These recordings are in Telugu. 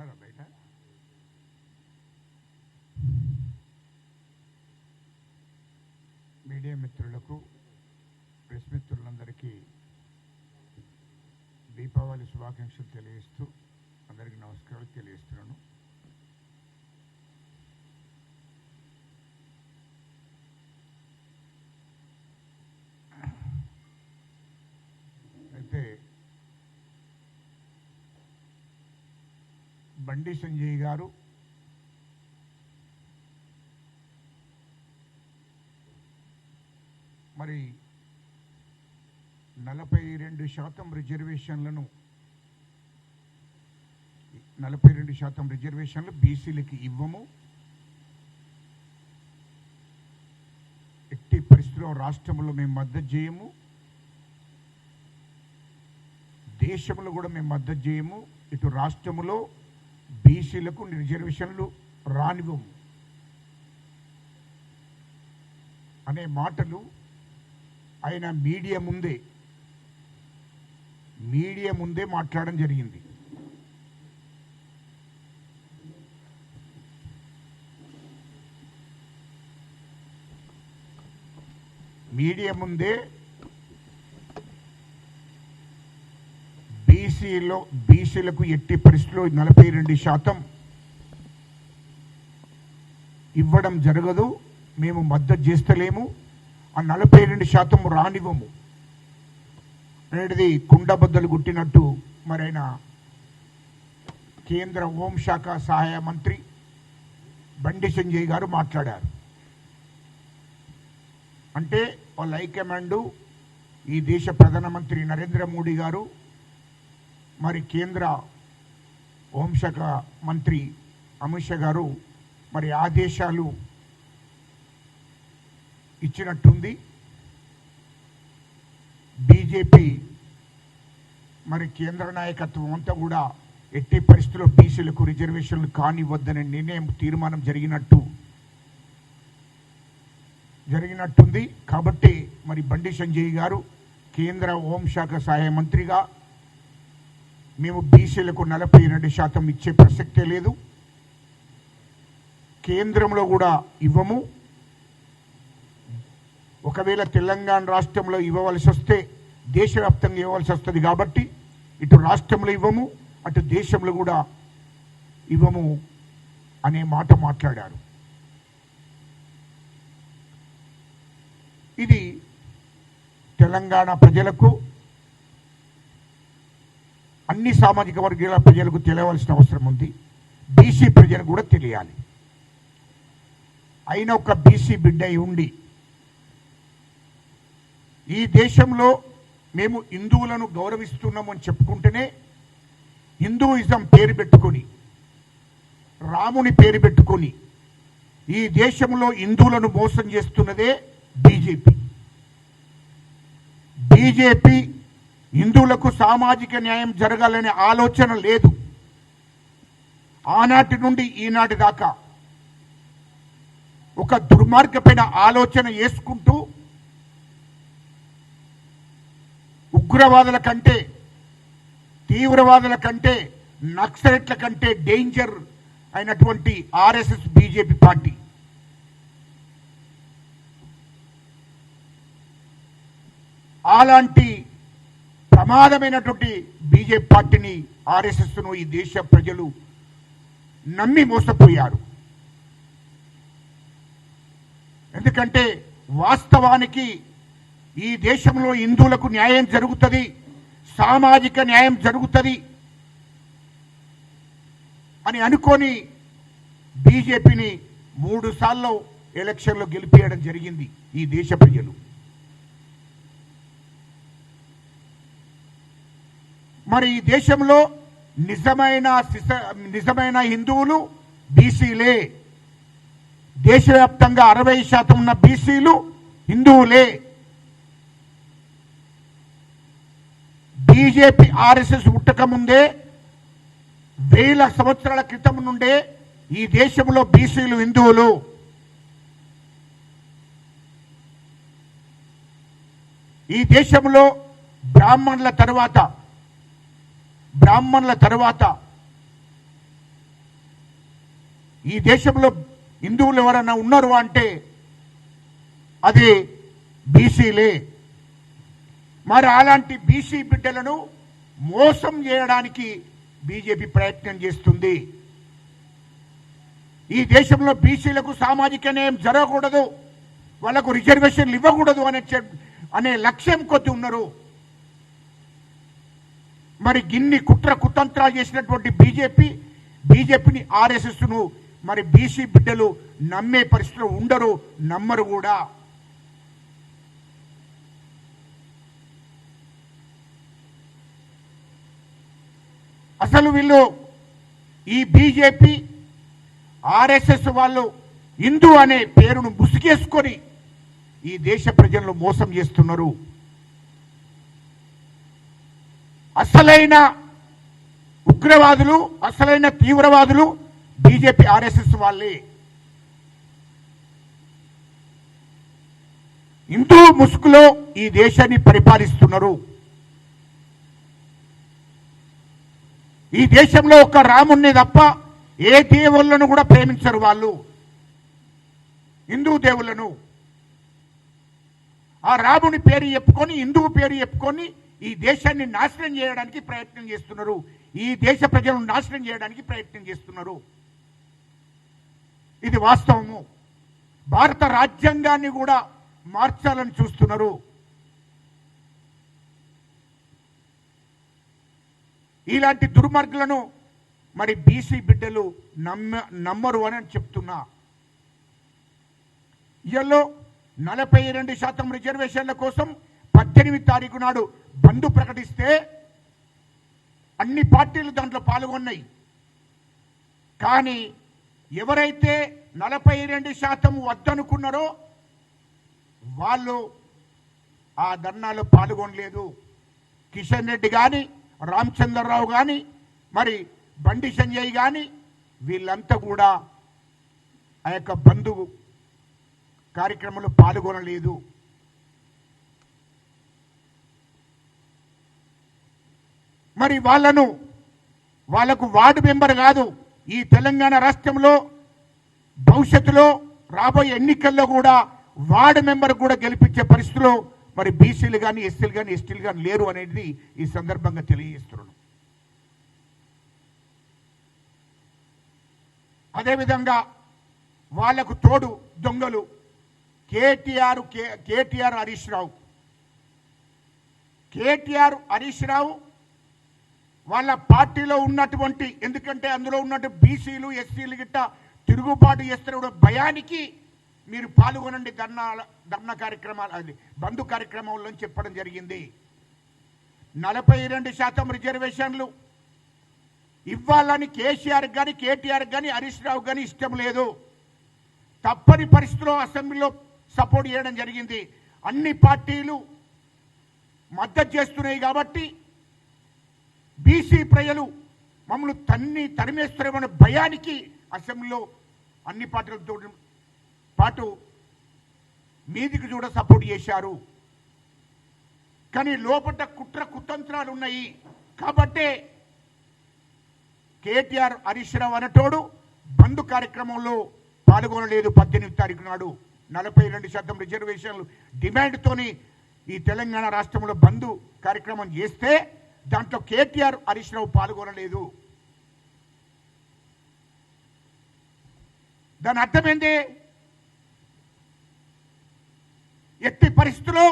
ఉన్నారా బయట? మీడియా మిత్రులకు ప్రెస్ మిత్రులందరికీ దీపావళి శుభాకాంక్షలు తెలియజేస్తూ అందరికీ నమస్కారాలు తెలియజేస్తున్నాను. బండి సంజయ్ గారు. మరి నలభై రెండు శాతం రిజర్వేషన్లను నలభై రెండు శాతం రిజర్వేషన్లు బీసీలకి ఇవ్వము. ఎట్టి పరిస్థితిలో రాష్ట్రంలో మేము మద్దతు చేయము దేశంలో కూడా మేము మద్దతు చేయము ఇటు రాష్ట్రములో బీసీలకు రిజర్వేషన్లు రానివ్వము అనే మాటలు ఆయన మీడియా ముందే మీడియా ముందే మాట్లాడడం జరిగింది. మీడియా ముందే బీసీలో బీసీలకు ఎట్టి పరిస్థితుల్లో నలభై రెండు శాతం ఇవ్వడం జరగదు. మేము మద్దతు చేస్తలేము. ఆ నలభై రెండు శాతం రానివ్వము. అనేది కుండబద్దలు గుట్టినట్టు మరైన కేంద్ర హోంశాఖ సహాయ మంత్రి బండి సంజయ్ గారు మాట్లాడారు. అంటే వాళ్ళ హైకమాండు ఈ దేశ ప్రధానమంత్రి నరేంద్ర మోడీ గారు మరి కేంద్ర హోంశాఖ మంత్రి అమిత్ షా గారు మరి ఆదేశాలు ఇచ్చినట్టుంది. బీజేపీ మరి కేంద్ర నాయకత్వం అంతా కూడా ఎట్టి పరిస్థితుల్లో బీసీలకు రిజర్వేషన్లు కానివ్వద్దనే నిర్ణయం తీర్మానం జరిగినట్టు జరిగినట్టుంది. కాబట్టి మరి బండి సంజయ్ గారు కేంద్ర హోంశాఖ సహాయ మంత్రిగా మేము బీసీలకు నలభై రెండు శాతం ఇచ్చే ప్రసక్తే లేదు. కేంద్రంలో కూడా ఇవ్వము. ఒకవేళ తెలంగాణ రాష్ట్రంలో ఇవ్వవలసి వస్తే దేశవ్యాప్తంగా ఇవ్వవలసి వస్తుంది కాబట్టి ఇటు రాష్ట్రంలో ఇవ్వము అటు దేశంలో కూడా ఇవ్వము అనే మాట మాట్లాడారు. ఇది తెలంగాణ ప్రజలకు అన్ని సామాజిక వర్గాల ప్రజలకు తెలియవలసిన అవసరం ఉంది. బీసీ ప్రజలు కూడా తెలియాలి. అయిన ఒక బీసీ బిడ్డ అయి ఉండి ఈ దేశంలో మేము హిందువులను గౌరవిస్తున్నామని చెప్పుకుంటేనే హిందూయిజం పేరు పెట్టుకొని రాముని పేరు పెట్టుకొని ఈ దేశంలో హిందువులను మోసం చేస్తున్నదే బీజేపీ. బీజేపీ హిందువులకు సామాజిక న్యాయం జరగాలనే ఆలోచన లేదు. ఆనాటి నుండి ఈనాటి దాకా ఒక దుర్మార్గమైన ఆలోచన వేసుకుంటూ ఉగ్రవాదుల కంటే తీవ్రవాదుల కంటే నక్సలెట్ల కంటే డేంజర్ అయినటువంటి ఆర్ఎస్ఎస్ బీజేపీ పార్టీ. అలాంటి ప్రమాదమైనటువంటి బీజేపీ పార్టీని ఆర్ఎస్ఎస్ను ఈ దేశ ప్రజలు నమ్మి మోసపోయారు. ఎందుకంటే వాస్తవానికి ఈ దేశంలో హిందువులకు న్యాయం జరుగుతుంది సామాజిక న్యాయం జరుగుతుంది అని అనుకొని బీజేపీని మూడు సార్లు ఎలక్షన్లో గెలిపేయడం జరిగింది ఈ దేశ ప్రజలు. మరి ఈ దేశంలో నిజమైన సిస- నిజమైన హిందువులు బీసీలే. దేశవ్యాప్తంగా అరవై శాతం ఉన్న బీసీలు హిందువులే. బీజేపీ ఆర్ఎస్ఎస్ పుట్టక ముందే వేల సంవత్సరాల క్రితం నుండే ఈ దేశంలో బీసీలు హిందువులు. ఈ దేశంలో బ్రాహ్మణుల తర్వాత బ్రాహ్మణుల తర్వాత ఈ దేశంలో హిందువులు ఎవరన్నా ఉన్నారు అంటే అది బీసీలే. మరి అలాంటి బీసీ బిడ్డలను మోసం చేయడానికి బీజేపీ ప్రయత్నం చేస్తుంది. ఈ దేశంలో బీసీలకు సామాజిక న్యాయం జరగకూడదు వాళ్ళకు రిజర్వేషన్లు ఇవ్వకూడదు అనే అనే లక్ష్యం కొద్ది ఉన్నారు. మరి గిన్ని కుట్ర కుతంత్రాలు చేసినటువంటి బీజేపీ బీజేపీని ఆర్ఎస్ఎస్ను మరి బీసీ బిడ్డలు నమ్మే పరిస్థితులు ఉండరు నమ్మరు కూడా. అసలు వీళ్ళు ఈ బీజేపీ ఆర్ఎస్ఎస్ వాళ్ళు హిందూ అనే పేరును ముసుగేసుకొని ఈ దేశ ప్రజలను మోసం చేస్తున్నారు. అసలైన ఉగ్రవాదులు అసలైన తీవ్రవాదులు బీజేపీ ఆర్ఎస్ఎస్ వాళ్ళే. హిందూ ముసుగులో ఈ దేశాన్ని పరిపాలిస్తున్నారు. ఈ దేశంలో ఒక రాముణ్ణి తప్ప ఏ దేవుళ్ళను కూడా ప్రేమించరు వాళ్ళు. హిందూ దేవుళ్ళను. ఆ రాముని పేరు చెప్పుకొని హిందువు పేరు చెప్పుకొని ఈ దేశాన్ని నాశనం చేయడానికి ప్రయత్నం చేస్తున్నారు. ఈ దేశ ప్రజలను నాశనం చేయడానికి ప్రయత్నం చేస్తున్నారు. ఇది వాస్తవము. భారత రాజ్యాంగాన్ని కూడా మార్చాలని చూస్తున్నారు. ఇలాంటి దుర్మార్గులను మరి బీసీ బిడ్డలు నమ్మ నమ్మరు అని చెప్తున్నా. ఇయల్లో నలభై రెండు శాతం రిజర్వేషన్ల కోసం పద్దెనిమిది తారీఖు నాడు బంధు ప్రకటిస్తే అన్ని పార్టీలు దాంట్లో పాల్గొన్నాయి. కానీ ఎవరైతే నలభై రెండు శాతం వద్దనుకున్నారో వాళ్ళు ఆ ధర్నాలో పాల్గొనలేదు. కిషన్ రెడ్డి కానీ రామచంద్రరావు కానీ మరి బండి సంజయ్ కానీ వీళ్ళంతా కూడా ఆ యొక్క బంధువు కార్యక్రమంలో పాల్గొనలేదు. మరి వాళ్ళను వాళ్ళకు వార్డు మెంబర్ కాదు ఈ తెలంగాణ రాష్ట్రంలో భవిష్యత్తులో రాబోయే ఎన్నికల్లో కూడా వార్డు మెంబర్ కూడా గెలిపించే పరిస్థితిలో మరి బీసీలు కానీ ఎస్సీలు కానీ ఎస్టీలు కానీ లేరు అనేది ఈ సందర్భంగా తెలియజేస్తున్నాను. అదేవిధంగా వాళ్ళకు తోడు దొంగలు కేటీఆర్ కే- కేటీఆర్ హరీష్ రావు. కేటీఆర్ హరీష్ రావు వాళ్ళ పార్టీలో ఉన్నటువంటి ఎందుకంటే అందులో ఉన్నట్టు బీసీలు ఎస్సీలు గిట్ట తిరుగుబాటు చేస్తున్న భయానికి మీరు పాల్గొనండి ధర్నా ధర్నా కార్యక్రమాలు అది బంధు కార్యక్రమంలో చెప్పడం జరిగింది. నలభై రెండు శాతం రిజర్వేషన్లు. ఇవ్వాలని కేసీఆర్ కానీ కేటీఆర్ కానీ హరీష్ రావు కానీ ఇష్టం లేదు. తప్పని పరిస్థితిలో అసెంబ్లీలో సపోర్ట్ చేయడం జరిగింది. అన్ని పార్టీలు మద్దతు చేస్తున్నాయి కాబట్టి బీసీ ప్రజలు మమ్మల్ని తన్ని తరిమేస్తారేమన్న భయానికి అసెంబ్లీలో అన్ని పార్టీలతో పాటు మీదికి కూడా సపోర్ట్ చేశారు. కానీ లోపల కుట్ర కుతంత్రాలు ఉన్నాయి. కాబట్టే కేటీఆర్ హరీష్ రావు అనటోడు బంద్ కార్యక్రమంలో పాల్గొనలేదు పద్దెనిమిది తారీఖు నాడు. నలభై రెండు శాతం రిజర్వేషన్లు డిమాండ్తోని ఈ తెలంగాణ రాష్ట్రంలో బంద్ కార్యక్రమం చేస్తే దాంట్లో కేటీఆర్ హరీష్ రావు పాల్గొనలేదు. దాని అర్థం ఎట్టి పరిస్థితుల్లో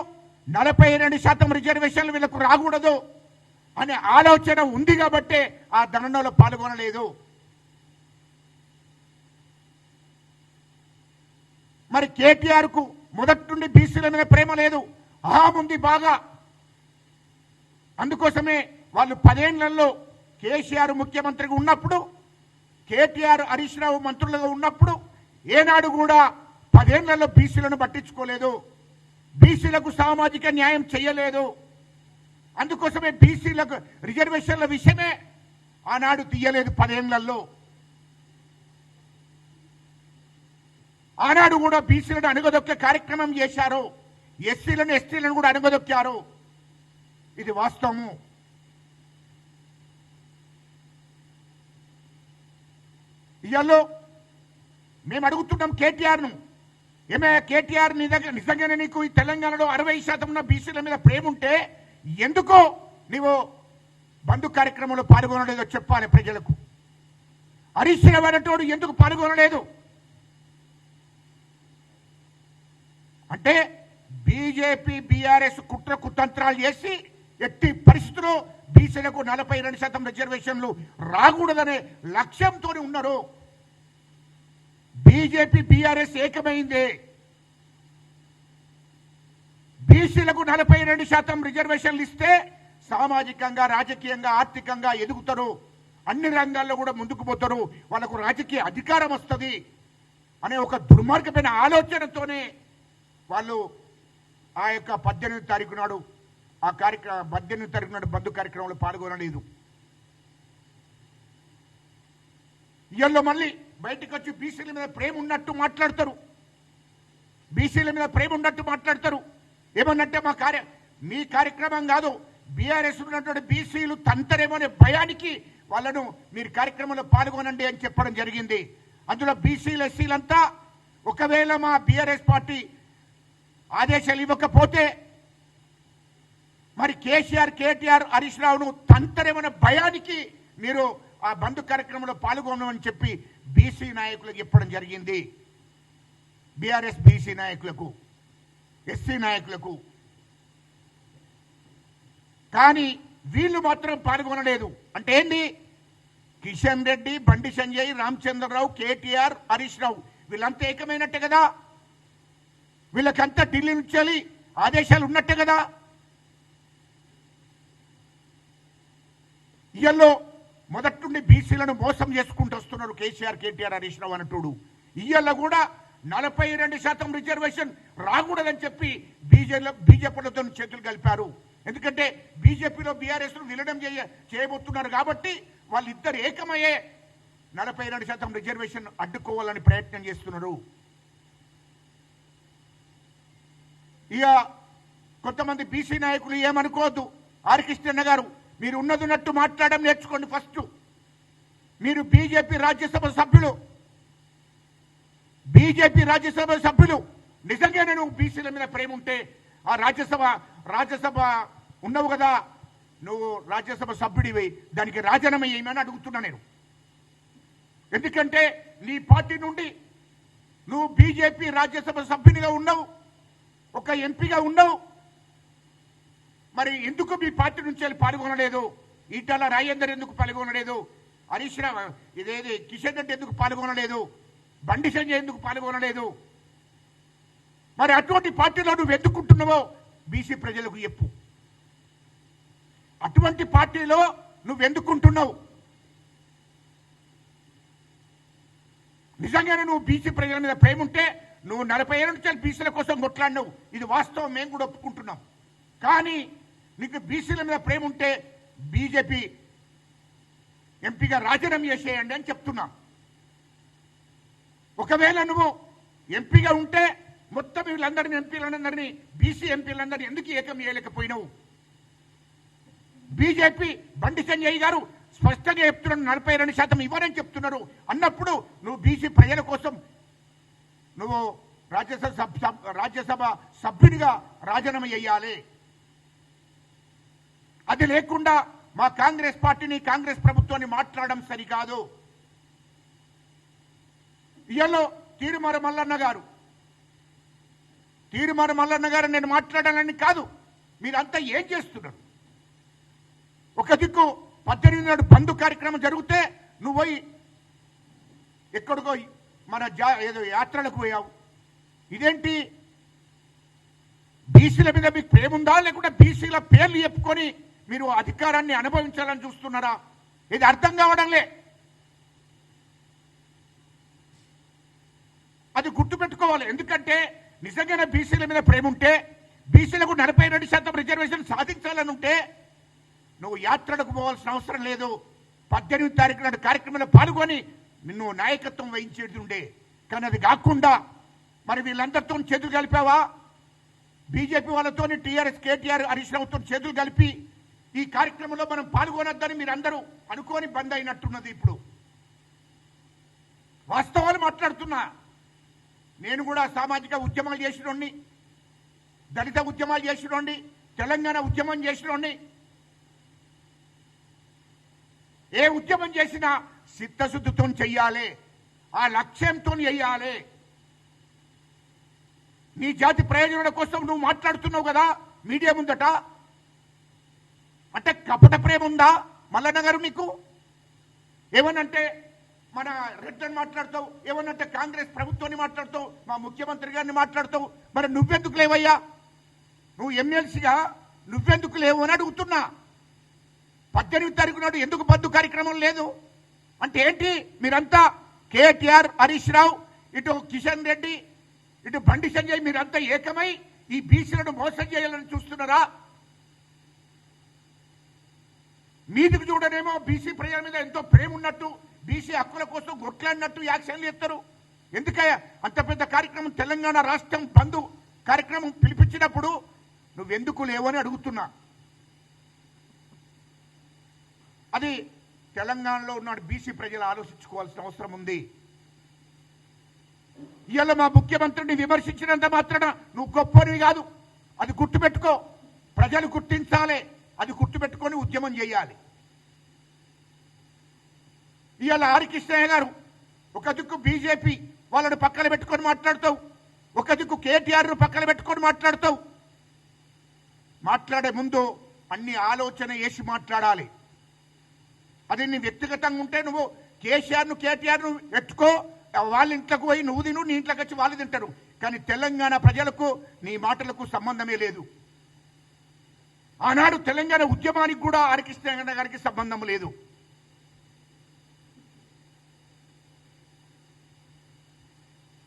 నలభై రెండు శాతం రిజర్వేషన్లు వీళ్ళకు రాకూడదు అనే ఆలోచన ఉంది కాబట్టే ఆ దండంలో పాల్గొనలేదు. మరి కేటీఆర్కు మొదటి నుండి బీసీల మీద ప్రేమ లేదు. అహాం ఉంది బాగా అందుకోసమే వాళ్ళు పదేళ్ళలో కేసీఆర్ ముఖ్యమంత్రిగా ఉన్నప్పుడు కేటీఆర్ హరీష్ రావు మంత్రులుగా ఉన్నప్పుడు ఏనాడు కూడా పదేళ్ళలో బీసీలను పట్టించుకోలేదు. బీసీలకు సామాజిక న్యాయం చేయలేదు. అందుకోసమే బీసీలకు రిజర్వేషన్ల విషయమే ఆనాడు తీయలేదు పదేళ్ళలో ఆనాడు కూడా బీసీలను అణగదొక్కే కార్యక్రమం చేశారు. ఎస్సీలను ఎస్టీలను కూడా అణగదొక్కారు. ఇది వాస్తవము. ఇయాలో మేము అడుగుతున్నాం కేటీఆర్ను. ఏమే కేటీఆర్ నీ దగ్గర నిజంగానే నీకు ఈ తెలంగాణలో అరవై శాతం ఉన్న బీసీల మీద ప్రేమ ఉంటే ఎందుకో నీవు బంధు కార్యక్రమంలో పాల్గొనలేదో చెప్పాలి ప్రజలకు. హరీష్ ఎందుకు పాల్గొనలేదు? అంటే బీజేపీ బీఆర్ఎస్ కుట్ర కుతంత్రాలు చేసి ఎట్టి పరిస్థితుల్లో బీసీలకు నలభై రెండు శాతం రిజర్వేషన్లు రాకూడదనే లక్ష్యంతో ఉన్నారు? బీజేపీ బీఆర్ఎస్ ఏకమైంది. బీసీలకు నలభై రెండు శాతం రిజర్వేషన్లు ఇస్తే సామాజికంగా రాజకీయంగా ఆర్థికంగా ఎదుగుతారు. అన్ని రంగాల్లో కూడా ముందుకు పోతారు. వాళ్ళకు రాజకీయ అధికారం వస్తుంది అనే ఒక దుర్మార్గమైన ఆలోచనతోనే వాళ్ళు ఆ యొక్క పద్దెనిమిది తారీఖు నాడు ఆ కార్యక్రమ పద్దెనిమిది తారీఖు నాడు బంధు కార్యక్రమంలో పాల్గొనలేదు. ఇవాళ మళ్ళీ బయటకు వచ్చి బీసీల మీద ప్రేమ ఉన్నట్టు మాట్లాడతారు. బీసీల మీద ప్రేమ ఉన్నట్టు మాట్లాడతారు. ఏమన్నట్టే మా కార్య మీ కార్యక్రమం కాదు బీఆర్ఎస్ ఉన్నటువంటి బీసీలు తంతరేమో అనే భయానికి వాళ్ళను మీరు కార్యక్రమంలో పాల్గొనండి అని చెప్పడం జరిగింది. అందులో బీసీలు ఎస్సీలంతా ఒకవేళ మా బీఆర్ఎస్ పార్టీ ఆదేశాలు ఇవ్వకపోతే మరి కేసీఆర్ కేటీఆర్ హరీష్ రావును తంతరేమన్న భయానికి మీరు ఆ బంధు కార్యక్రమంలో పాల్గొనమని చెప్పి బీసీ నాయకులకు చెప్పడం జరిగింది. బీఆర్ఎస్ బీసీ నాయకులకు ఎస్సీ నాయకులకు. కానీ వీళ్ళు మాత్రం పాల్గొనలేదు. అంటే ఏంది? కిషన్ రెడ్డి బండి సంజయ్ రామచంద్రరావు కేటీఆర్ హరీష్ రావు వీళ్ళంతా ఏకమైనట్టే కదా? వీళ్ళకంతా ఢిల్లీ నుంచి ఆదేశాలు ఉన్నట్టే కదా? ఇయ్యల్లో మొదటి నుండి బీసీలను మోసం చేసుకుంటూ వస్తున్నారు కేసీఆర్ కేటీఆర్ హరీష్ రావు అన్నట్టుడు ఇయ్యల్లో కూడా నలభై రెండు శాతం రిజర్వేషన్ రాకూడదని చెప్పి బీజేపీ బీజేపీలతో చేతులు కలిపారు. ఎందుకంటే బీజేపీలో బీఆర్ఎస్ విలీనం చేయ చేయబోతున్నారు కాబట్టి వాళ్ళిద్దరు ఏకమయ్యే నలభై రెండు శాతం రిజర్వేషన్ అడ్డుకోవాలని ప్రయత్నం చేస్తున్నారు. ఇక కొంతమంది బీసీ నాయకులు ఏమనుకోవద్దు. ఆర్కిష్ణ గారు మీరు ఉన్నదిన్నట్టు మాట్లాడడం నేర్చుకోండి ఫస్ట్. మీరు బీజేపీ రాజ్యసభ సభ్యులు. బీజేపీ రాజ్యసభ సభ్యులు. నిజంగా నేను బీసీల మీద ప్రేమ ఉంటే ఆ రాజ్యసభ రాజ్యసభ ఉన్నావు కదా. నువ్వు రాజ్యసభ సభ్యుడివి దానికి రాజీనామా ఏమని అడుగుతున్నా నేను. ఎందుకంటే నీ పార్టీ నుండి నువ్వు బీజేపీ రాజ్యసభ సభ్యునిగా ఉన్నావు. ఒక ఎంపీగా ఉన్నావు. మరి ఎందుకు మీ పార్టీ నుంచి వెళ్ళి పాల్గొనలేదు? ఈటల రాజేందర్ ఎందుకు పాల్గొనలేదు? హరీష్ రావు ఇదేది కిషన్ రెడ్డి ఎందుకు పాల్గొనలేదు? బండి సంజయ్ ఎందుకు పాల్గొనలేదు? మరి అటువంటి పార్టీలో నువ్వు ఎందుకుంటున్నావో బీసీ ప్రజలకు చెప్పు. అటువంటి పార్టీలో నువ్వు ఎందుకుంటున్నావు? నిజంగానే నువ్వు బీసీ ప్రజల మీద ప్రేమ ఉంటే నువ్వు నలభై ఏళ్ళ నుంచి బీసీల కోసం కొట్లాడినావు. ఇది వాస్తవం మేము కూడా ఒప్పుకుంటున్నాం. కానీ నీకు బీసీల మీద ప్రేమ ఉంటే బీజేపీ ఎంపీగా రాజీనామా చేసేయండి అని చెప్తున్నా. ఒకవేళ నువ్వు ఎంపీగా ఉంటే మొత్తం వీళ్ళందరినీ ఎంపీలందరినీ బీసీ ఎంపీలందరినీ ఎందుకు ఏకం చేయలేకపోయినావు? బీజేపీ బండి సంజయ్ గారు స్పష్టంగా చెప్తున్నాడు నలభై రెండు శాతం ఇవ్వరని చెప్తున్నారు అన్నప్పుడు నువ్వు బీసీ ప్రజల కోసం నువ్వు రాజ్యసభ రాజ్యసభ సభ్యునిగా రాజీనామా చేయాలి. అది లేకుండా మా కాంగ్రెస్ పార్టీని కాంగ్రెస్ ప్రభుత్వాన్ని మాట్లాడడం సరికాదు. ఇయలో తీరుమార మల్లన్న గారు తీరుమార మల్లన్న గారు నేను మాట్లాడాలని కాదు మీరంతా ఏం చేస్తున్నారు? ఒక దిక్కు పద్దెనిమిది నాడు బంధు కార్యక్రమం జరిగితే నువ్వు పోయి ఎక్కడికో మన జా ఏదో యాత్రలకు పోయావు. ఇదేంటి? బీసీల మీద మీకు ప్రేమ ఉందా లేకుంటే బీసీల పేర్లు చెప్పుకొని మీరు అధికారాన్ని అనుభవించాలని చూస్తున్నారా? ఇది అర్థం కావడంలే అది గుర్తుపెట్టుకోవాలి. ఎందుకంటే నిజంగానే బీసీల మీద ప్రేమ ఉంటే బీసీలకు నలభై రెండు శాతం రిజర్వేషన్ సాధించాలని ఉంటే నువ్వు యాత్రలకు పోవాల్సిన అవసరం లేదు. పద్దెనిమిది తారీఖు నాడు కార్యక్రమంలో పాల్గొని నిన్ను నాయకత్వం వహించేది ఉండే. కానీ అది కాకుండా మరి వీళ్ళందరితో చేతులు కలిపావా? బీజేపీ వాళ్ళతో టీఆర్ఎస్ కేటీఆర్ హరీష్ రావుతో చేతులు కలిపి ఈ కార్యక్రమంలో మనం పాల్గొనొద్దని మీరు అందరూ అనుకోని బంద్ అయినట్టున్నది ఇప్పుడు. వాస్తవాలు మాట్లాడుతున్నా. నేను కూడా సామాజిక ఉద్యమాలు చేసినోడిని దళిత ఉద్యమాలు చేసినోండి తెలంగాణ ఉద్యమం చేసినోడిని. ఏ ఉద్యమం చేసినా చిత్తశుద్ధితో చెయ్యాలి ఆ లక్ష్యంతో వెయ్యాలి నీ జాతి ప్రయోజనాల కోసం నువ్వు మాట్లాడుతున్నావు కదా మీడియా ముందట. అంటే కపట ప్రేమ ఉందా? మల్లన్న గారు మీకు? ఏమనంటే మన రెడ్డని మాట్లాడతావు ఏమనంటే కాంగ్రెస్ ప్రభుత్వాన్ని మాట్లాడతావు మా ముఖ్యమంత్రి గారిని మాట్లాడతావు మరి నువ్వెందుకు లేవయ్యా? నువ్వు ఎమ్మెల్సీగా నువ్వెందుకు లేవు అని అడుగుతున్నా. పద్దెనిమిది తారీఖు నాడు ఎందుకు బంధు కార్యక్రమం లేదు? అంటే ఏంటి? మీరంతా కేటీఆర్ హరీష్ రావు ఇటు కిషన్ రెడ్డి ఇటు బండి సంజయ్ మీరంతా ఏకమై ఈ బీసీలను మోసం చేయాలని చూస్తున్నారా? మీదికి చూడనేమో బీసీ ప్రజల మీద ఎంతో ప్రేమ ఉన్నట్టు బీసీ హక్కుల కోసం కొట్లాడినట్టు యాక్షన్లు ఎత్తారు ఎందుకయ్యా? అంత పెద్ద కార్యక్రమం తెలంగాణ రాష్ట్రం బంధు కార్యక్రమం పిలిపించినప్పుడు నువ్వెందుకు లేవని అడుగుతున్నా. అది తెలంగాణలో ఉన్న బీసీ ప్రజలు ఆలోచించుకోవాల్సిన అవసరం ఉంది. ఇవాళ మా ముఖ్యమంత్రిని విమర్శించినంత మాత్రాన నువ్వు గొప్పనివి కాదు. అది గుర్తుపెట్టుకో. ప్రజలు గుర్తించాలి. అది గుర్తుపెట్టుకొని ఉద్యమం చేయాలి. ఇవాళ హరికృష్ణయ్య గారు ఒక దిక్కు బీజేపీ వాళ్ళను పక్కన పెట్టుకొని మాట్లాడతావు ఒక దిక్కు కేటీఆర్ పక్కన పెట్టుకొని మాట్లాడతావు. మాట్లాడే ముందు అన్ని ఆలోచన వేసి మాట్లాడాలి. అది నీ వ్యక్తిగతంగా ఉంటే నువ్వు కేసీఆర్ను కేటీఆర్ను ఎట్టుకో వాళ్ళ ఇంట్లోకి పోయి నువ్వు తిను నీ ఇంట్లోకి వచ్చి వాళ్ళు తింటారు. కానీ తెలంగాణ ప్రజలకు నీ మాటలకు సంబంధమే లేదు. ఆనాడు తెలంగాణ ఉద్యమానికి కూడా హరికృష్ణ గారికి సంబంధం లేదు.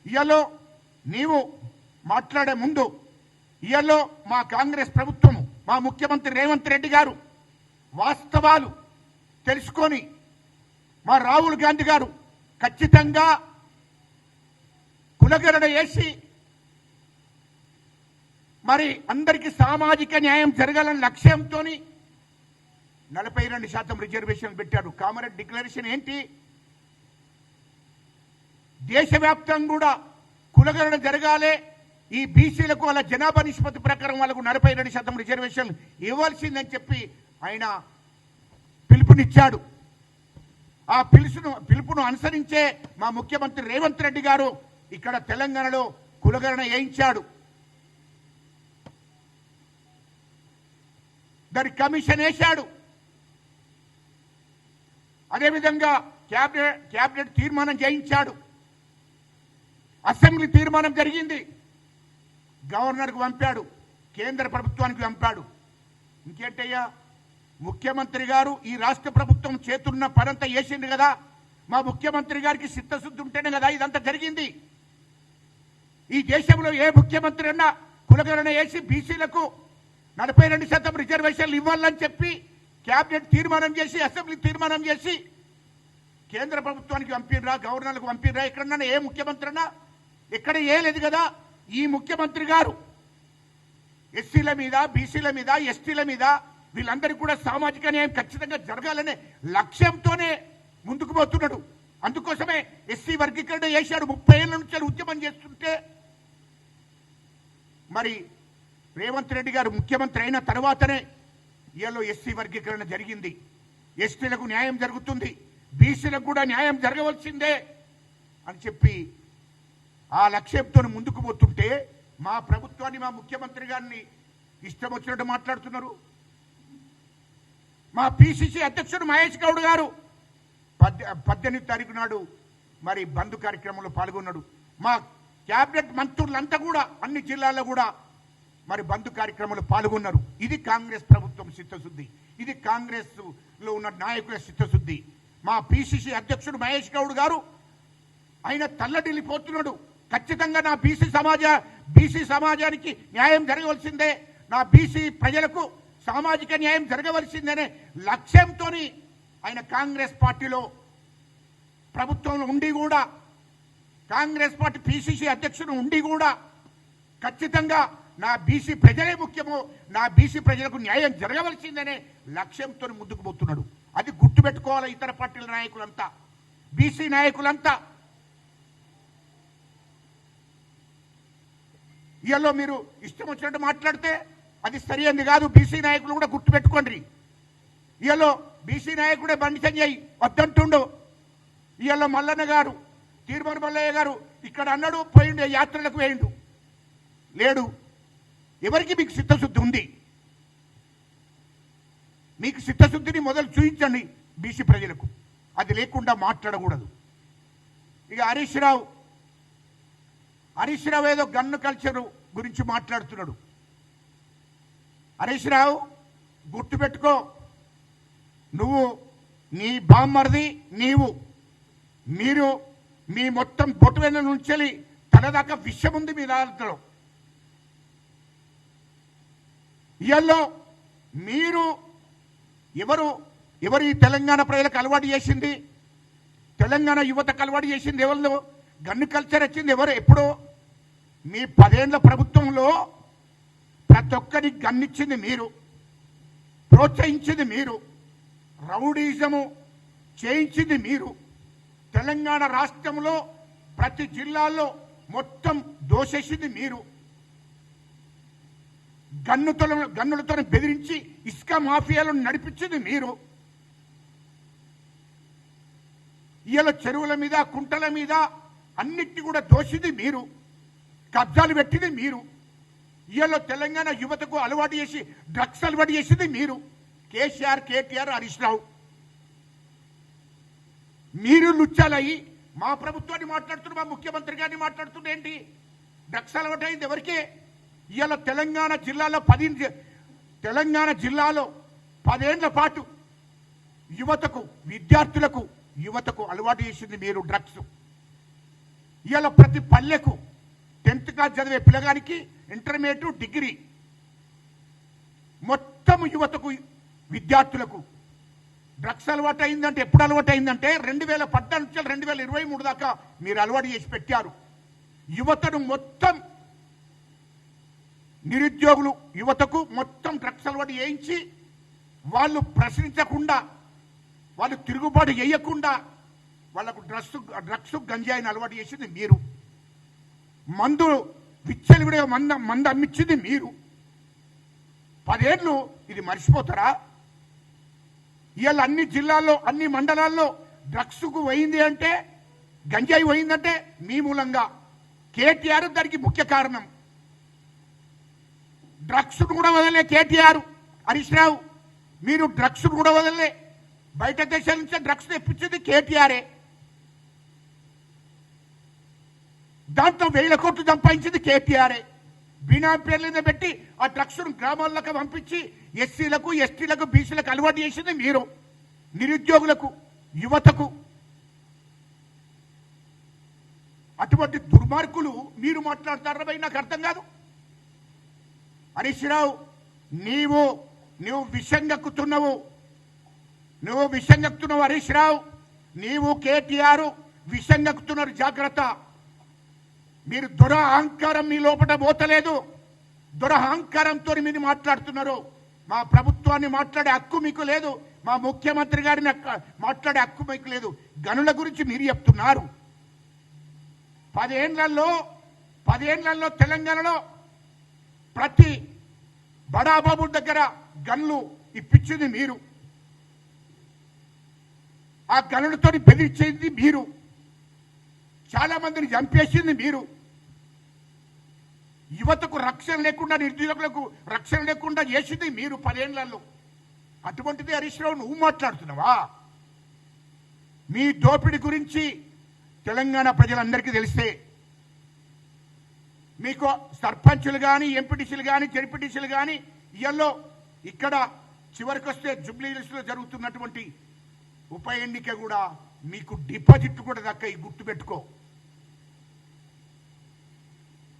ఇయలో నీవు మాట్లాడే ముందు ఇయలో మా కాంగ్రెస్ ప్రభుత్వము మా ముఖ్యమంత్రి రేవంత్ రెడ్డి గారు వాస్తవాలు తెలుసుకొని మా రాహుల్ గాంధీ గారు ఖచ్చితంగా కులగరణ వేసి మరి అందరికీ సామాజిక న్యాయం జరగాలని లక్ష్యంతో నలభై రెండు శాతం రిజర్వేషన్ పెట్టారు. కామరెడ్ డిక్లరేషన్ ఏంటి? దేశవ్యాప్తంగా కూడా కులగణన జరగాలి. ఈ బీసీలకు వాళ్ళ జనాభా నిష్పత్తి ప్రకారం వాళ్ళకు నలభై రెండు శాతం రిజర్వేషన్ ఇవ్వాల్సిందని చెప్పి ఆయన పిలుపునిచ్చాడు. ఆ పిలుపును పిలుపును అనుసరించే మా ముఖ్యమంత్రి రేవంత్ రెడ్డి గారు ఇక్కడ తెలంగాణలో కులగణన వేయించాడు. దానికి కమిషన్ వేశాడు. అదేవిధంగా క్యాబినెట్ క్యాబినెట్ తీర్మానం చేయించాడు. అసెంబ్లీ తీర్మానం జరిగింది. గవర్నర్కు పంపాడు. కేంద్ర ప్రభుత్వానికి పంపాడు. ఇంకేంటయ్యా? ముఖ్యమంత్రి గారు ఈ రాష్ట్ర ప్రభుత్వం చేతున్న పనంతా వేసిండు కదా. మా ముఖ్యమంత్రి గారికి సిద్ధశుద్ధి ఉంటేనే కదా ఇదంతా జరిగింది. ఈ దేశంలో ఏ ముఖ్యమంత్రి అన్నా కులగణన వేసి బీసీలకు నలభై రెండు శాతం రిజర్వేషన్లు ఇవ్వాలని చెప్పి కేబినెట్ తీర్మానం చేసి అసెంబ్లీ తీర్మానం చేసి కేంద్ర ప్రభుత్వానికి పంపిర్రా గవర్నర్లకు పంపిర్రా ఎక్కడన్నా ఏ ముఖ్యమంత్రి అన్నా ఎక్కడ ఏ లేదు కదా? ఈ ముఖ్యమంత్రి గారు ఎస్సీల మీద బీసీల మీద ఎస్టీల మీద వీళ్ళందరికీ కూడా సామాజిక న్యాయం ఖచ్చితంగా జరగాలనే లక్ష్యంతోనే ముందుకు పోతున్నాడు. అందుకోసమే ఎస్సీ వర్గీకరణ చేశాడు. ముప్పై ఏళ్ళ నుంచి ఉద్యమం చేస్తుంటే మరి రేవంత్ రెడ్డి గారు ముఖ్యమంత్రి అయిన తర్వాతనే ఇయలో ఎస్సీ వర్గీకరణ జరిగింది. ఎస్టీలకు న్యాయం జరుగుతుంది. బీసీలకు కూడా న్యాయం జరగవలసిందే అని చెప్పి ఆ లక్ష్యంతో ముందుకు పోతుంటే మా ప్రభుత్వాన్ని మా ముఖ్యమంత్రి గారిని ఇష్టం వచ్చినట్టు మాట్లాడుతున్నారు. మా పిసిసి అధ్యక్షుడు మహేష్ గౌడ్ గారు పద్దె పద్దెనిమిది తారీఖు నాడు మరి బంద్ కార్యక్రమంలో పాల్గొన్నాడు. మా క్యాబినెట్ మంత్రులంతా కూడా అన్ని జిల్లాల్లో కూడా మరి బంధు కార్యక్రమంలో పాల్గొన్నారు. ఇది కాంగ్రెస్ ప్రభుత్వం చిత్తశుద్ధి. ఇది కాంగ్రెస్లో ఉన్న నాయకుల చిత్తశుద్ధి. మా పిసిసి అధ్యక్షుడు మహేష్ గౌడ్ గారు ఆయన తల్లడిల్లిపోతున్నాడు. ఖచ్చితంగా నా బీసీ సమాజ బీసీ సమాజానికి న్యాయం జరగవలసిందే. నా బీసీ ప్రజలకు సామాజిక న్యాయం జరగవలసిందనే లక్ష్యంతో ఆయన కాంగ్రెస్ పార్టీలో ప్రభుత్వంలో ఉండి కూడా కాంగ్రెస్ పార్టీ పిసిసి అధ్యక్షుడు ఉండి కూడా ఖచ్చితంగా నా బీసీ ప్రజలే ముఖ్యము. నా బీసీ ప్రజలకు న్యాయం జరగవలసిందనే లక్ష్యంతో ముందుకు పోతున్నాడు. అది గుర్తుపెట్టుకోవాలి ఇతర పార్టీల నాయకులంతా. బీసీ నాయకులంతా. ఇయల్లో మీరు ఇష్టం వచ్చినట్టు మాట్లాడితే అది సరి అంది కాదు. బీసీ నాయకులు కూడా గుర్తుపెట్టుకోండి. ఇయలో బీసీ నాయకుడే బండి సంజయ్ వద్దంటుండు. ఇయలో మల్లన్న గారు తీర్మల మల్లయ్య గారు ఇక్కడ అన్నాడు పోయిండు యాత్రలకు వేయండు లేడు. ఎవరికి మీకు చిత్తశుద్ధి ఉంది? మీకు చిత్తశుద్ధిని మొదలు చూపించండి బీసీ ప్రజలకు. అది లేకుండా మాట్లాడకూడదు. ఇక హరీష్ రావు హరీష్ రావు ఏదో గన్ను కల్చర్ గురించి మాట్లాడుతున్నాడు. హరీష్ రావు గుర్తుపెట్టుకో నువ్వు నీ బామ్మరిది నీవు. మీరు మీ మొత్తం బొట్టు వెన్న నుంచి తన దాకా విషయం ఉంది మీ దాంట్లో. ఇయల్లో మీరు ఎవరు ఎవరు ఈ తెలంగాణ ప్రజలకు అలవాటు చేసింది? తెలంగాణ యువతకు అలవాటు చేసింది ఎవరు? గన్ను కల్చర్ వచ్చింది ఎవరు? ఎప్పుడు? మీ పదేళ్ళ ప్రభుత్వంలో ప్రతి ఒక్కరికి గన్నిచ్చింది మీరు. ప్రోత్సహించింది మీరు. రౌడీజము చేయించింది మీరు. తెలంగాణ రాష్ట్రంలో ప్రతి జిల్లాలో మొత్తం దోషేసింది మీరు. గన్నుతో గన్నులతో బెదిరించి ఇసుక మాఫియాలను నడిపించింది మీరు. ఇవాళ చెరువుల మీద కుంటల మీద అన్నిటిని కూడా దోషింది మీరు. కబ్జాలు పెట్టింది మీరు. ఇవాళ తెలంగాణ యువతకు అలవాటు చేసి డ్రగ్స్ అలవాటు చేసింది మీరు. కేసీఆర్ కేటీఆర్ హరీష్ రావు. మీరు లుచ్చాలయ్యి మా ప్రభుత్వాన్ని మాట్లాడుతున్న మా ముఖ్యమంత్రి గారిని మాట్లాడుతున్న ఏంటి? డ్రగ్స్ అలవాటు అయింది ఎవరికే? ఇవాళ తెలంగాణ జిల్లాలో పది తెలంగాణ జిల్లాలో పదేళ్ళ పాటు యువతకు విద్యార్థులకు యువతకు అలవాటు చేసింది మీరు డ్రగ్స్. ఇవాళ ప్రతి పల్లెకు టెన్త్ క్లాస్ చదివే పిల్లగానికి ఇంటర్మీడియట్ డిగ్రీ మొత్తం యువతకు విద్యార్థులకు డ్రగ్స్ అలవాటు అయిందంటే ఎప్పుడు అలవాటు అయిందంటే రెండు వేల పద్నాలుగు నుంచి రెండు వేల ఇరవై మూడు దాకా మీరు అలవాటు చేసి పెట్టారు. యువతను మొత్తం నిరుద్యోగులు యువతకు మొత్తం డ్రగ్స్ అలవాటు చేయించి వాళ్ళు ప్రశ్నించకుండా వాళ్ళు తిరుగుబాటు చేయకుండా వాళ్ళకు డ్రగ్స్ డ్రగ్స్ గంజాయిని అలవాటు చేసింది మీరు. మందు విచ్చలు కూడా మంద మంద అమ్మించింది మీరు. పదేళ్ళు ఇది మర్చిపోతారా? ఇవాళ అన్ని జిల్లాల్లో అన్ని మండలాల్లో డ్రగ్స్కు పోయింది అంటే గంజాయి పోయిందంటే మీ మూలంగా. కేటీఆర్ దానికి ముఖ్య కారణం. డ్రగ్స్ కూడా వదలలే కేటీఆర్ హరీష్ రావు. మీరు డ్రగ్స్ కూడా వదలలే. బయట దేశాల నుంచి డ్రగ్స్ తెప్పించింది కేటీఆరే. దాంతో వేల కోట్లు సంపాదించింది కేటీఆర్ఏ బినా పేర్ల పెట్టి ఆ డ్రగ్స్ గ్రామాల్లోకి పంపించి ఎస్సీలకు ఎస్టీలకు బీసీలకు అలవాటు చేసింది మీరు. నిరుద్యోగులకు యువతకు. అటువంటి దుర్మార్గులు మీరు మాట్లాడతారా నాకు అర్థం కాదు. హరీష్ రావు నీవు నువ్వు విషంగక్కుతున్నావు నువ్వు విషంగక్కుతున్నావు హరీష్ రావు. నీవు కేటీఆర్ విషంగక్కుతున్నారు జాగ్రత్త. మీరు దురహంకారం మీ లోపల పోతలేదు. దురహంకారంతో మీరు మాట్లాడుతున్నారు. మా ప్రభుత్వాన్ని మాట్లాడే హక్కు మీకు లేదు. మా ముఖ్యమంత్రి గారిని మాట్లాడే హక్కు మీకు లేదు. గనుల గురించి మీరు చెప్తున్నారు. పదేళ్ళలో పదేళ్ళలో తెలంగాణలో ప్రతి బడాబాబు దగ్గర గన్లు ఇప్పించింది మీరు. ఆ గనులతో బెదిరించేది మీరు. చాలా మందిని చంపేసింది మీరు. యువతకు రక్షణ లేకుండా నిరుద్యోగులకు రక్షణ లేకుండా చేసింది మీరు పదేళ్ళలో. అటువంటిది హరీష్ రావు నువ్వు మాట్లాడుతున్నావా? మీ దోపిడి గురించి తెలంగాణ ప్రజలందరికీ తెలిస్తే మీకు సర్పంచులు కానీ ఎంపీటీసీలు కానీ జెడ్పీటీసీలు కానీ ఇయల్లో ఇక్కడ చివరికి వస్తే జుబ్లీ జరుగుతున్నటువంటి ఉప ఎన్నిక కూడా మీకు డిపాజిట్ కూడా దక్క గుర్తుపెట్టుకో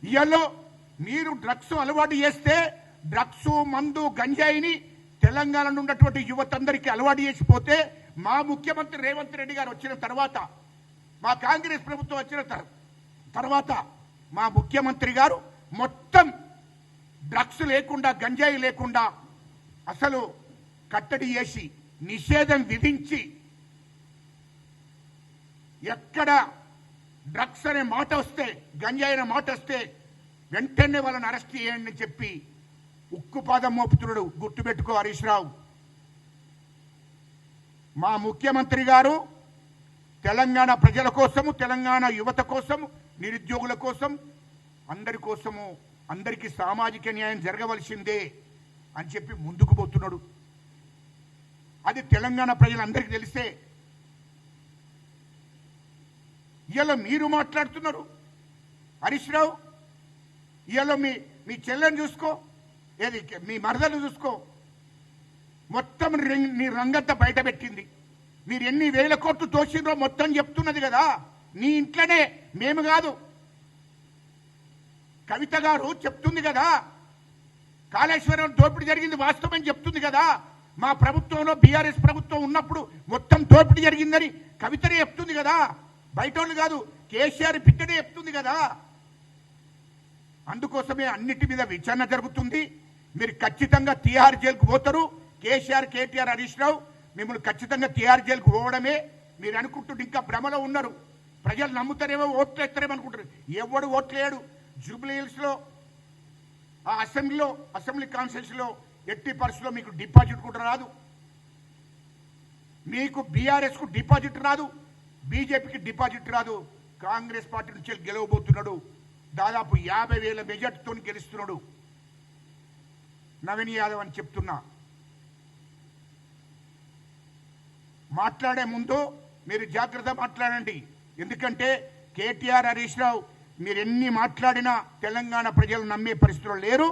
ఇయల్లో మీరు డ్రగ్స్ అలవాటు చేస్తే డ్రగ్స్ మందు గంజాయిని తెలంగాణలో ఉన్నటువంటి యువతందరికీ అలవాటు చేసిపోతే మా ముఖ్యమంత్రి రేవంత్ రెడ్డి గారు వచ్చిన తర్వాత మా కాంగ్రెస్ ప్రభుత్వం వచ్చిన తర్వాత మా ముఖ్యమంత్రి గారు మొత్తం డ్రగ్స్ లేకుండా గంజాయి లేకుండా అసలు కట్టడి చేసి నిషేధం విధించి ఎక్కడ డ్రగ్స్ అనే మాట వస్తే గంజాయి అనే మాట వస్తే వెంటనే వాళ్ళని అరెస్ట్ చేయండి అని చెప్పి ఉక్కుపాదం మోపుతున్నాడు. గుర్తుపెట్టుకో హరీష్ రావు. మా ముఖ్యమంత్రి గారు తెలంగాణ ప్రజల కోసము తెలంగాణ యువత కోసము నిరుద్యోగుల కోసం అందరి కోసము అందరికీ సామాజిక న్యాయం జరగవలసిందే అని చెప్పి ముందుకు పోతున్నాడు. అది తెలంగాణ ప్రజలందరికీ తెలిస్తే ఇలా మీరు మాట్లాడుతున్నారు. హరీష్ రావు ఇవాళ మీ మీ చెల్లెని చూసుకో ఏది మీ మరదలు చూసుకో. మొత్తం రిం- నీ రంగంతా బయట పెట్టింది. మీరు ఎన్ని వేల కోట్లు దోషిందో మొత్తం చెప్తున్నది కదా. నీ ఇంట్లోనే మేము కాదు. కవిత గారు చెప్తుంది కదా కాళేశ్వరం దోపిడీ జరిగింది వాస్తవం చెప్తుంది కదా. మా ప్రభుత్వంలో బీఆర్ఎస్ ప్రభుత్వం ఉన్నప్పుడు మొత్తం దోపిడీ జరిగిందని కవితనే చెప్తుంది కదా. బయట వాళ్ళు కాదు కేసీఆర్ బిడ్డనే చెప్తుంది కదా. అందుకోసమే అన్నిటి మీద విచారణ జరుగుతుంది. మీరు ఖచ్చితంగా తీహార్ జైలుకు పోతారు. కేసీఆర్ కేటీఆర్ హరీష్ రావు మిమ్మల్ని ఖచ్చితంగా తీహార్ జైలుకు పోవడమే. మీరు అనుకుంటుంటే ఇంకా భ్రమలో ఉన్నారు. ప్రజలు నమ్ముతారేమో ఓట్లు ఎత్తారేమో అనుకుంటారు. ఎవడు ఓట్లేడు జూబ్లీ హిల్స్లో ఆ అసెంబ్లీలో అసెంబ్లీ కాన్స్టిట్యూన్సీలో ఎట్టి పరిస్థితుల్లో మీకు డిపాజిట్ కూడా రాదు. మీకు బీఆర్ఎస్కు డిపాజిట్ రాదు. బీజేపీకి డిపాజిట్ రాదు. కాంగ్రెస్ పార్టీ నుంచి గెలవబోతున్నాడు. దాదాపు యాభై వేల మెజార్టీతో గెలుస్తున్నాడు. నవీన్ యాదవ్ అని చెప్తున్నా. మాట్లాడే ముందు మీరు జాగ్రత్త మాట్లాడండి. ఎందుకంటే కేటీఆర్ హరీష్ రావు మీరు ఎన్ని మాట్లాడినా తెలంగాణ ప్రజలు నమ్మే పరిస్థితులు లేరు.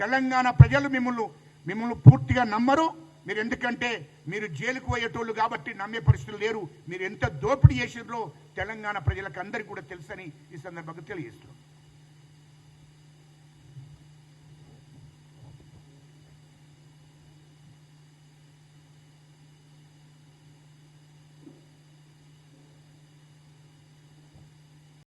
తెలంగాణ ప్రజలు మిమ్మల్ని మిమ్మల్ని పూర్తిగా నమ్మరు. మీరు ఎందుకంటే మీరు జైలుకు పోయేటోళ్ళు కాబట్టి నమ్మే పరిస్థితులు లేరు. మీరు ఎంత దోపిడీ చేసిర్రో తెలంగాణ ప్రజలకు అందరికీ కూడా తెలుసని ఈ సందర్భంగా తెలియజేస్తున్నాం.